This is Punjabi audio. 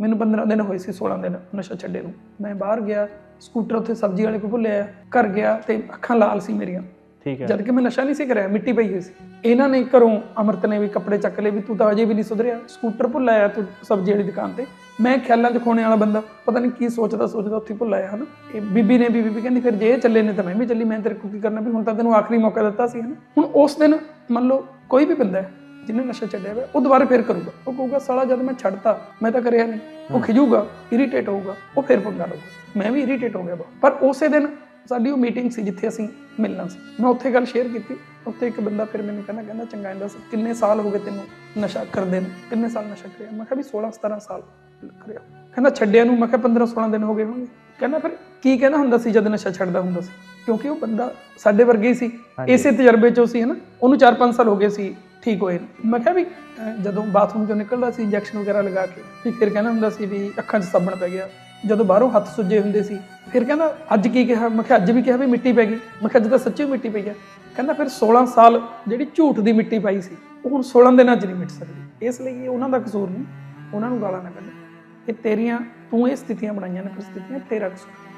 ਮੈਨੂੰ 15 ਦਿਨ ਹੋਏ ਸੀ 16 ਦਿਨ ਨਸ਼ਾ ਛੱਡੇ ਨੂੰ। ਮੈਂ ਬਾਹਰ ਗਿਆ ਸਕੂਟਰ ਉੱਥੇ ਸਬਜ਼ੀ ਵਾਲੇ ਕੋਲ ਭੁੱਲਿਆ ਘਰ ਗਿਆ ਤੇ ਅੱਖਾਂ ਲਾਲ ਸੀ ਮੇਰੀਆਂ। ਠੀਕ ਹੈ। ਜਦ ਕਿ ਮੈਂ ਨਸ਼ਾ ਨਹੀਂ ਸੀ ਕਰਿਆ ਮਿੱਟੀ ਪਈ ਹੋਈ ਸੀ। ਇਹਨਾਂ ਨੇ ਘਰੋਂ ਅਮਰਤ ਨੇ ਵੀ ਕੱਪੜੇ ਚੱਕ ਲਏ ਵੀ ਤੂੰ ਤਾਂ ਅਜੇ ਵੀ ਨਹੀਂ ਸੁਧਰਿਆ। ਸਕੂਟਰ ਭੁੱਲ ਆਇਆ ਤੂੰ ਸਬਜ਼ੀ ਵਾਲੀ ਦੁਕਾਨ ਤੇ। ਮੈਂ ਖਿਆਲਾਂ 'ਚ ਖੋਣੇ ਵਾਲਾ ਬੰਦਾ ਪਤਾ ਨਹੀਂ ਕੀ ਸੋਚਦਾ ਸੋਚਦਾ ਉੱਥੇ ਭੁੱਲ ਆਇਆ ਹਨ। ਇਹ ਬੀਬੀ ਨੇ ਵੀ ਬੀਬੀ ਕਹਿੰਦੀ ਫਿਰ ਜੇ ਇਹ ਚੱਲੇ ਨੇ ਤਾਂ ਮੈਂ ਵੀ ਚੱਲੀ ਮੈਂ ਤੇਰੇ ਕੋਲ ਕੀ ਕਰਨਾ? ਵੀ ਹੁਣ ਤਾਂ ਤੈਨੂੰ ਆਖਰੀ ਮੌਕਾ ਦਿੱਤਾ ਸੀ ਹਨਾ? ਹੁਣ ਉਸ ਦਿਨ ਮੰਨ ਲਓ ਕੋਈ ਵੀ ਬੰਦਾ ਜਿਹਨੇ ਨਸ਼ਾ ਛੱਡਿਆ ਹੋਇਆ ਉਹ ਦੁਬਾਰਾ ਫੇਰ ਕਰੂਗਾ। ਉਹ ਕਹੂਗਾ ਸਾਲਾ ਜਦ ਮੈਂ ਛੱਡਤਾ ਮੈਂ ਤਾਂ ਕਰਿਆ ਨਹੀਂ। ਉਹ ਖਿਜੂਗਾ ਇਰੀਟੇਟ ਹੋਊਗਾ ਉਹ ਫੇਰ ਪੰਗਾ ਲਊਗਾ ਮੈਂ ਵੀ ਇਰੀਟੇਟ ਹੋ ਗਿਆ। ਪਰ ਉਸੇ ਦਿਨ ਸਾਡੀ ਉਹ ਮੀਟਿੰਗ ਸੀ ਜਿੱਥੇ ਅਸੀਂ ਮਿਲਣਾ ਸੀ। ਮੈਂ ਉੱਥੇ ਗੱਲ ਸ਼ੇਅਰ ਕੀਤੀ। ਉੱਥੇ ਇੱਕ ਬੰਦਾ ਫਿਰ ਮੈਨੂੰ ਕਹਿੰਦਾ ਕਹਿੰਦਾ ਚੰਗਾ ਇੰਦਾ ਕਿੰਨੇ ਸਾਲ ਹੋ ਗਏ ਤੈਨੂੰ ਨਸ਼ਾ ਕਰਦੇ ਨੂੰ? ਕਿੰਨੇ ਸਾਲ ਨਸ਼ਾ ਕਰਿਆ? ਮੈਂ ਕਿਹਾ ਵੀ 16 17 ਸਾਲ ਕਰਿਆ। ਕਹਿੰਦਾ ਛੱਡਿਆ ਨੂੰ? ਮੈਂ ਕਿਹਾ 15 16 ਦਿਨ ਹੋ ਗਏ ਹੋਣਗੇ। ਕਹਿੰਦਾ ਫਿਰ ਕੀ ਕਹਿੰਦਾ ਹੁੰਦਾ ਸੀ ਜਦ ਨਸ਼ਾ ਛੱਡਦਾ ਹੁੰਦਾ ਸੀ? ਕਿਉਂਕਿ ਉਹ ਬੰਦਾ ਸਾਡੇ ਵਰਗੇ ਹੀ ਸੀ। ਇਸੇ ਤਜਰਬੇ ਚੋਂ ਸੀ ਹਨਾ? ਉਹਨੂੰ 4-5 ਸਾਲ ਹੋ ਗਏ ਸੀ ਠੀਕ ਹੋਏ। ਮੈਂ ਕਿਹਾ ਵੀ ਜਦੋਂ ਬਾਥਰੂਮ ਚੋਂ ਨਿਕਲਦਾ ਸੀ, ਇੰਜੈਕਸ਼ਨ ਵਗੈਰਾ ਲਗਾ ਕੇ, ਵੀ ਫਿਰ ਕਹਿੰਦਾ ਹੁੰਦਾ ਸੀ ਵੀ ਅੱਖਾਂ 'ਚ ਸਾਬਣ ਪੈ ਗਿਆ। ਜਦੋਂ ਬਾਹਰੋਂ ਹੱਥ ਸੁੱਜੇ ਹੁੰਦੇ ਸੀ, ਫਿਰ ਕਹਿੰਦਾ, ਅੱਜ ਕੀ ਕਿਹਾ? ਮੈਂ ਕਿਹਾ, ਅੱਜ ਵੀ ਕਿਹਾ ਵੀ ਮਿੱਟੀ ਪੈ ਗਈ। ਮੈਂ ਕਿਹਾ, ਅੱਜ ਤਾਂ ਸੱਚੀ ਮਿੱਟੀ ਪਈ ਹੈ ਕਹਿੰਦਾ ਫਿਰ 16 ਸਾਲ ਜਿਹੜੀ ਝੂਠ ਦੀ ਮਿੱਟੀ ਪਾਈ ਸੀ, ਉਹ ਹੁਣ 16 ਦਿਨਾਂ 'ਚ ਨਹੀਂ ਮਿਟ ਸਕਦੀ। ਇਸ ਲਈ ਇਹ ਉਹਨਾਂ ਦਾ ਕਸੂਰ ਨਹੀਂ। ਉਹਨਾਂ ਨੂੰ ਗਾਲਾਂ ਨਾ ਕੱਢ ਇਹ ਤੇਰੀਆਂ, ਤੂੰ ਇਹ ਸਥਿਤੀਆਂ ਬਣਾਈਆਂ ਨੇ, ਫਿਰ ਸਥਿਤੀਆਂ ਤੇਰਾ ਕਸੂਰ।